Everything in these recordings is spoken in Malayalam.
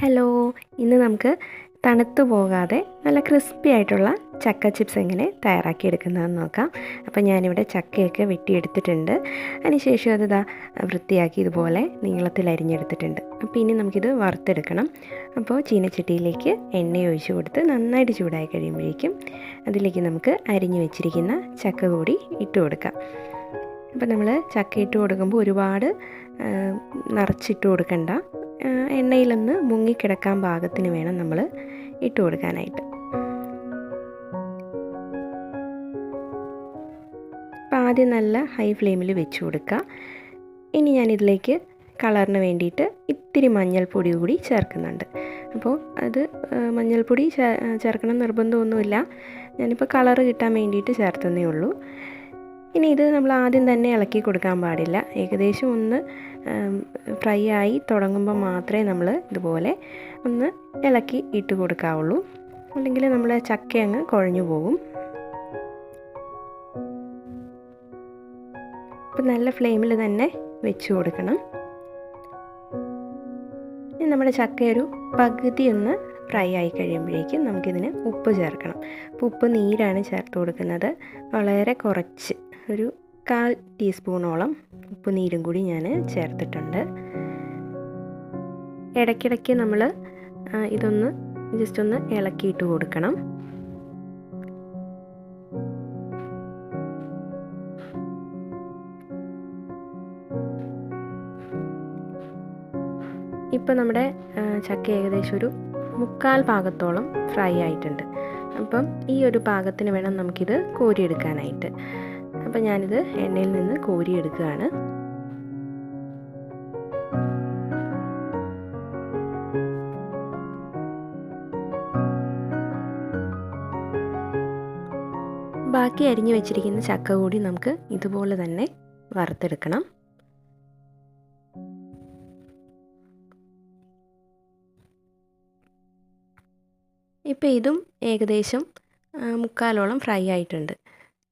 ഹലോ ഇന്ന് നമുക്ക് തണുത്തു പോകാതെ നല്ല ക്രിസ്പി ആയിട്ടുള്ള ചക്ക ചിപ്സ് എങ്ങനെ തയ്യാറാക്കിയെടുക്കുന്നതെന്ന് നോക്കാം. അപ്പോൾ ഞാനിവിടെ ചക്കയൊക്കെ വെട്ടിയെടുത്തിട്ടുണ്ട്. അതിനുശേഷം അത് ഇതാ വൃത്തിയാക്കി ഇതുപോലെ നീളത്തിൽ അരിഞ്ഞെടുത്തിട്ടുണ്ട്. അപ്പോൾ ഇനി നമുക്കിത് വറുത്തെടുക്കണം. അപ്പോൾ ചീനച്ചട്ടിയിലേക്ക് എണ്ണ ഒഴിച്ചു കൊടുത്ത് നന്നായിട്ട് ചൂടായി കഴിയുമ്പോഴേക്കും അതിലേക്ക് നമുക്ക് അരിഞ്ഞു വെച്ചിരിക്കുന്ന ചക്ക കൂടി ഇട്ട് കൊടുക്കാം. അപ്പോൾ നമ്മൾ ചക്ക ഇട്ട് കൊടുക്കുമ്പോൾ ഒരുപാട് നിറച്ചിട്ട് കൊടുക്കണ്ട. എണ്ണയിലൊന്ന് മുങ്ങിക്കിടക്കാൻ പാകത്തിന് വേണം നമ്മൾ ഇട്ട് കൊടുക്കാനായിട്ട്. അപ്പോൾ ആദ്യം നല്ല ഹൈ ഫ്ലെയിമിൽ വെച്ച് കൊടുക്കുക. ഇനി ഞാൻ ഇതിലേക്ക് കളറിന് വേണ്ടിയിട്ട് ഇത്തിരി മഞ്ഞൾപ്പൊടി കൂടി ചേർക്കുന്നുണ്ട്. അപ്പോൾ അത് മഞ്ഞൾപ്പൊടി ചേർക്കണം നിർബന്ധമൊന്നുമില്ല. ഞാനിപ്പോൾ കളറ് കിട്ടാൻ വേണ്ടിയിട്ട് ചേർത്തന്നേ ഉള്ളൂ. ഇനി ഇത് നമ്മൾ ആദ്യം തന്നെ ഇളക്കി കൊടുക്കാൻ പാടില്ല. ഏകദേശം ഒന്ന് ഫ്രൈ ആയി തുടങ്ങുമ്പോൾ മാത്രമേ നമ്മൾ ഇതുപോലെ ഒന്ന് ഇളക്കി ഇട്ട് കൊടുക്കാവുള്ളൂ. അല്ലെങ്കിൽ നമ്മൾ ചക്ക അങ്ങ് കുഴഞ്ഞു പോകും അപ്പം നല്ല ഫ്ലെയിമിൽ തന്നെ വെച്ച് കൊടുക്കണം. നമ്മുടെ ചക്കയൊരു പകുതി ഒന്ന് ഫ്രൈ ആയി കഴിയുമ്പോഴേക്കും നമുക്കിതിന് ഉപ്പ് ചേർക്കണം. അപ്പോൾ ഉപ്പ് നീരാണ് ചേർത്ത് കൊടുക്കുന്നത്. വളരെ കുറച്ച് ഒരു കാൽ ടീസ്പൂണോളം ഉപ്പ് നീരും കൂടി ഞാൻ ചേർത്തിട്ടുണ്ട്. ഇടയ്ക്കിടയ്ക്ക് നമ്മൾ ഇതൊന്ന് ജസ്റ്റ് ഒന്ന് ഇളക്കിയിട്ട് കൊടുക്കണം. ഇപ്പോൾ നമ്മുടെ ചക്ക ഏകദേശം ഒരു മുക്കാൽ ഭാഗത്തോളം ഫ്രൈ ആയിട്ടുണ്ട്. അപ്പം ഈ ഒരു പാകത്തിന് വേണം നമുക്കിത് കോരിയെടുക്കാനായിട്ട്. അപ്പം ഞാനിത് എണ്ണയിൽ നിന്ന് കോരിയെടുക്കുകയാണ്. ബാക്കി അരിഞ്ഞു വെച്ചിരിക്കുന്ന ചക്ക കൂടി നമുക്ക് ഇതുപോലെ തന്നെ വറുത്തെടുക്കണം. ഇപ്പോൾ ഇതും ഏകദേശം മുക്കാലോളം ഫ്രൈ ആയിട്ടുണ്ട്.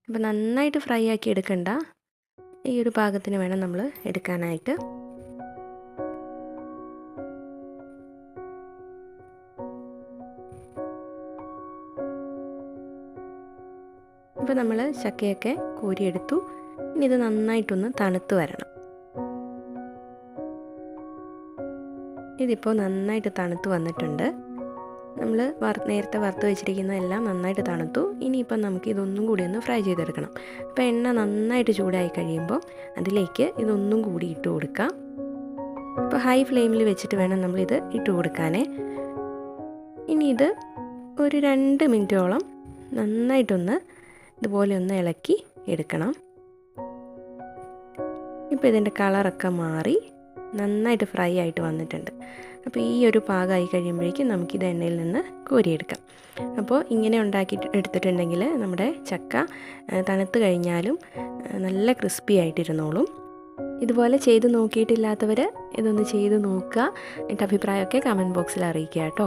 അപ്പോൾ നന്നായിട്ട് ഫ്രൈ ആക്കി എടുക്കണ്ട. ഈ ഒരു പാകത്തിന് വേണം നമ്മൾ എടുക്കാനായിട്ട്. ഇപ്പോൾ നമ്മൾ ചക്കയൊക്കെ കോരിയെടുത്തു. ഇനി ഇത് നന്നായിട്ടൊന്ന് തണുത്ത് വരണം. ഇതിപ്പോൾ നന്നായിട്ട് തണുത്ത് വന്നിട്ടുണ്ട്. നമ്മൾ വർ നേരത്തെ വറുത്ത് വെച്ചിരിക്കുന്നതെല്ലാം നന്നായിട്ട് തണുത്തു. ഇനിയിപ്പം നമുക്ക് ഇതൊന്നും കൂടി ഒന്ന് ഫ്രൈ ചെയ്തെടുക്കണം. അപ്പോൾ എണ്ണ നന്നായിട്ട് ചൂടായി കഴിയുമ്പോൾ അതിലേക്ക് ഇതൊന്നും കൂടി ഇട്ട് കൊടുക്കാം. അപ്പോൾ ഹൈ ഫ്ലെയിമിൽ വെച്ചിട്ട് വേണം നമ്മളിത് ഇട്ട് കൊടുക്കാനേ. ഇനി ഇത് ഒരു രണ്ട് മിനിറ്റോളം നന്നായിട്ടൊന്ന് ഇതുപോലെ ഒന്ന് ഇളക്കി എടുക്കണം. ഇപ്പോൾ ഇതിന്റെ കളറൊക്കെ മാറി. നന്നായിട്ട് ഫ്രൈ ആയിട്ട് വന്നിട്ടുണ്ട്. അപ്പോൾ ഈ ഒരു പാകമായി കഴിയുമ്പോഴേക്കും നമുക്കിത് എണ്ണയിൽ നിന്ന് കോരിയെടുക്കാം. അപ്പോൾ ഇങ്ങനെ ഉണ്ടാക്കി എടുത്തിട്ടുണ്ടെങ്കിൽ നമ്മുടെ ചക്ക തണുത്ത് കഴിഞ്ഞാലും നല്ല ക്രിസ്പി ആയിട്ടിരുന്നോളും. ഇതുപോലെ ചെയ്ത് നോക്കിയിട്ടില്ലാത്തവർ ഇതൊന്ന് ചെയ്ത് നോക്കുക. എന്റെ അഭിപ്രായമൊക്കെ കമന്റ് ബോക്സിൽ അറിയിക്കുക കേട്ടോ.